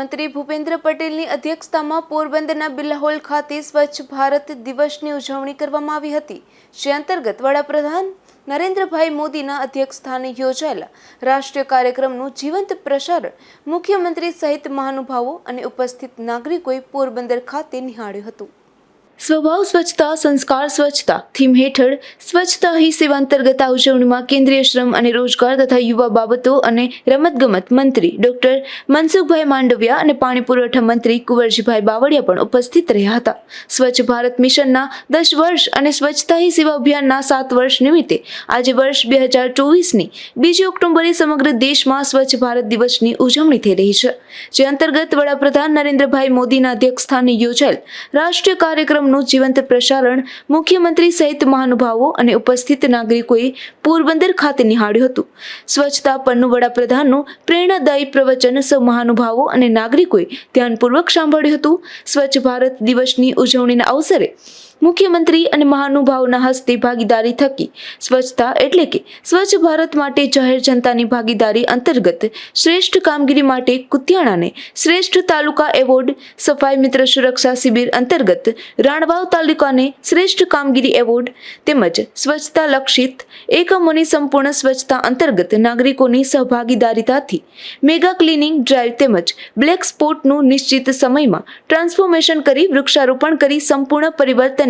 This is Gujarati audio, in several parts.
મુખ્યમંત્રી ભૂપેન્દ્ર પટેલની અધ્યક્ષતામાં પોરબંદરના બિરલા ખાતે સ્વચ્છ ભારત દિવસની ઉજવણી કરવામાં આવી હતી. જે અંતર્ગત વડાપ્રધાન નરેન્દ્રભાઈ મોદીના અધ્યક્ષસ્થાને યોજાયેલા રાષ્ટ્રીય કાર્યક્રમનું જીવંત પ્રસારણ મુખ્યમંત્રી સહિત મહાનુભાવો અને ઉપસ્થિત નાગરિકોએ પોરબંદર ખાતે નિહાળ્યું હતું. સ્વભાવ સ્વચ્છતા, સંસ્કાર સ્વચ્છતા. થીમ હેઠળ સ્વચ્છતા હી સેવા અંતર્ગત આ ઉજવણીમાં કેન્દ્રીય શ્રમ અને રોજગાર તથા યુવા બાબતો અને રમતગમત મંત્રી ડોક્ટર મનસુખભાઈ માંડવિયા અને પાણી પુરવઠા મંત્રી કુંવરજીભાઈ બાવળિયા પણ ઉપસ્થિત રહ્યા હતા. સ્વચ્છ ભારત મિશનના દસ વર્ષ અને સ્વચ્છતા હી સેવા અભિયાનના સાત વર્ષ નિમિત્તે આજે વર્ષ બે હજાર ચોવીસની બીજી ઓક્ટોબરે સમગ્ર દેશમાં સ્વચ્છ ભારત દિવસની ઉજવણી થઈ રહી છે. જે અંતર્ગત વડાપ્રધાન નરેન્દ્રભાઈ મોદીના અધ્યક્ષસ્થાને યોજાયેલ રાષ્ટ્રીય કાર્યક્રમનું જીવંત પ્રસારણ મુખ્યમંત્રી સહિત મહાનુભાવો અને ઉપસ્થિત નાગરિકોએ પોરબંદર ખાતે નિહાળ્યું હતું. સ્વચ્છતા પરનું વડાપ્રધાનનું પ્રેરણાદાયી પ્રવચન સૌ મહાનુભાવો અને નાગરિકોએ ધ્યાનપૂર્વક સાંભળ્યું હતું. સ્વચ્છ ભારત દિવસની ઉજવણીના અવસરે મુખ્યમંત્રી અને મહાનુભાવોના હસ્તે ભાગીદારી થકી સ્વચ્છતા એટલે કે સ્વચ્છ ભારત માટે જાહેર જનતાની ભાગીદારી અંતર્ગત શ્રેષ્ઠ કામગીરી માટે કુતિયાણાને શ્રેષ્ઠ તાલુકા એવોર્ડ, સફાઈ મિત્ર સુરક્ષા શિબિર અંતર્ગત રાણવાવ તાલુકાને શ્રેષ્ઠ કામગીરી એવોર્ડ તેમજ સ્વચ્છતા લક્ષિત એકમોની સંપૂર્ણ સ્વચ્છતા અંતર્ગત નાગરિકોની સહભાગીદારીતાથી મેગા ક્લિનિંગ ડ્રાઈવ તેમજ બ્લેક સ્પોટનું નિશ્ચિત સમયમાં ટ્રાન્સફોર્મેશન કરી વૃક્ષારોપણ કરી સંપૂર્ણ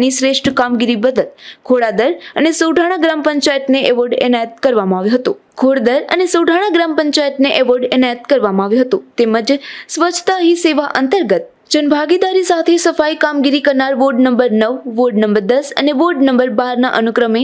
પરિવર્તનની શ્રેષ્ઠ કામગીરી બદલ ખોડાદર અને સોઢાણા ગ્રામ પંચાયતને એવોર્ડ એનાયત કરવામાં આવ્યો હતો. ખોડદર અને સોઢાણા ગ્રામ પંચાયતને એવોર્ડ એનાયત કરવામાં આવ્યો હતો. તેમજ સ્વચ્છતા હી સેવા અંતર્ગત જનભાગીદારી સાથે સફાઈ કામગીરી કરનાર વોર્ડ નંબર નવ, વોર્ડ નંબર દસ અને વોર્ડ નંબર બારના અનુક્રમે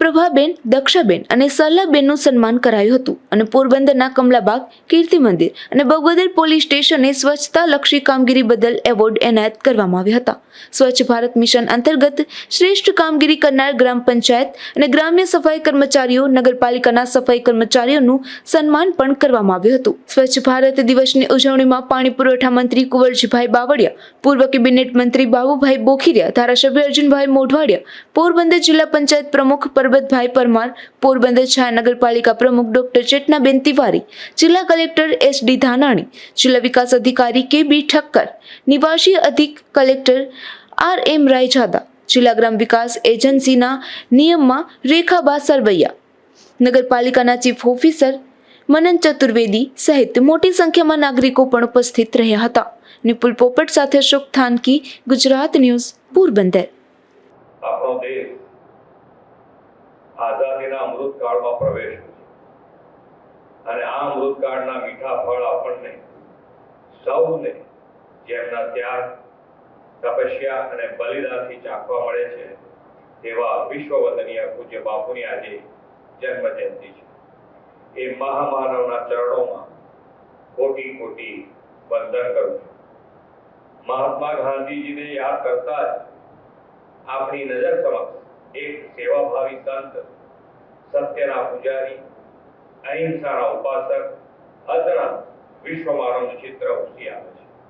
પ્રભાબેન, દક્ષાબેન અને સરલાબેનનું સન્માન કરાયું હતું અને પોરબંદરના કમલાબાગ, કીર્તિ મંદિર અને બગોદર પોલીસ સ્ટેશને સ્વચ્છતા લક્ષી કામગીરી બદલ એવોર્ડ એનાયત કરવામાં આવ્યા હતા. સ્વચ્છ ભારત મિશન અંતર્ગત શ્રેષ્ઠ કામગીરી કરનાર ગ્રામ પંચાયત અને ગ્રામ્ય સફાઈ કર્મચારીઓ, નગરપાલિકાના સફાઈ કર્મચારીઓનું સન્માન પણ કરવામાં આવ્યું હતું. સ્વચ્છ ભારત દિવસની ઉજવણીમાં પાણી પુરવઠા મંત્રી કુંવરજીભાઈ બાવળિયા, પૂર્વ કેબિનેટ મંત્રી બાબુભાઈ બોખીરિયા, ધારાસભ્ય અર્જુનભાઈ મોઢવાડિયા, પોરબંદર જિલ્લા પંચાયત પ્રમુખ પરબતભાઈ પરમાર, પોરબંદર છાયા નગરપાલિકા પ્રમુખ ડોક્ટર ચેતનાબેન તિવારી, જિલ્લા કલેક્ટર એસ ડી ધાનાણી, જિલ્લા વિકાસ અધિકારી કે બી ઠક્કર, નિવાસી અધિક કલેક્ટર આર એમ રાયજાદા, જિલ્લા ગ્રામ વિકાસ એજન્સીના નિયમમાં રેખાબા સરવૈયા નગરપાલિકાના ચીફ ઓફિસર મનન ચતુર્વેદી સહિત મોટી સંખ્યામાં નાગરિકો પણ ઉપસ્થિત રહ્યા હતા. નિપુલ પોપટ સાથે અશોક થાનકી, ગુજરાત ન્યૂઝ, પોરબંદર. આઝાદીના અમૃતકાળમાં પ્રવેશ અને આ અમૃતકાળના મીઠા ફળ આપણને સૌને જેમના ત્યાગ, તપસ્યા અને બલિદાનથી ચાખવા મળે છે તેવા વિશ્વવંદનીય પૂજ્ય બાપુની આજે જન્મ જયંતિ છે. એ મહામાનવના ચરણોમાં કોટી કોટી વંદન કરું છું. મહાત્મા ગાંધીજીને યાદ કરતા જ આપણી નજર સમક્ષ એક સેવાભાવી સંત સત્યના પૂજારી અહિંસાના ઉપાસક અદના વિશ્વમાનવનું ચિત્ર ઉસી આવે છે.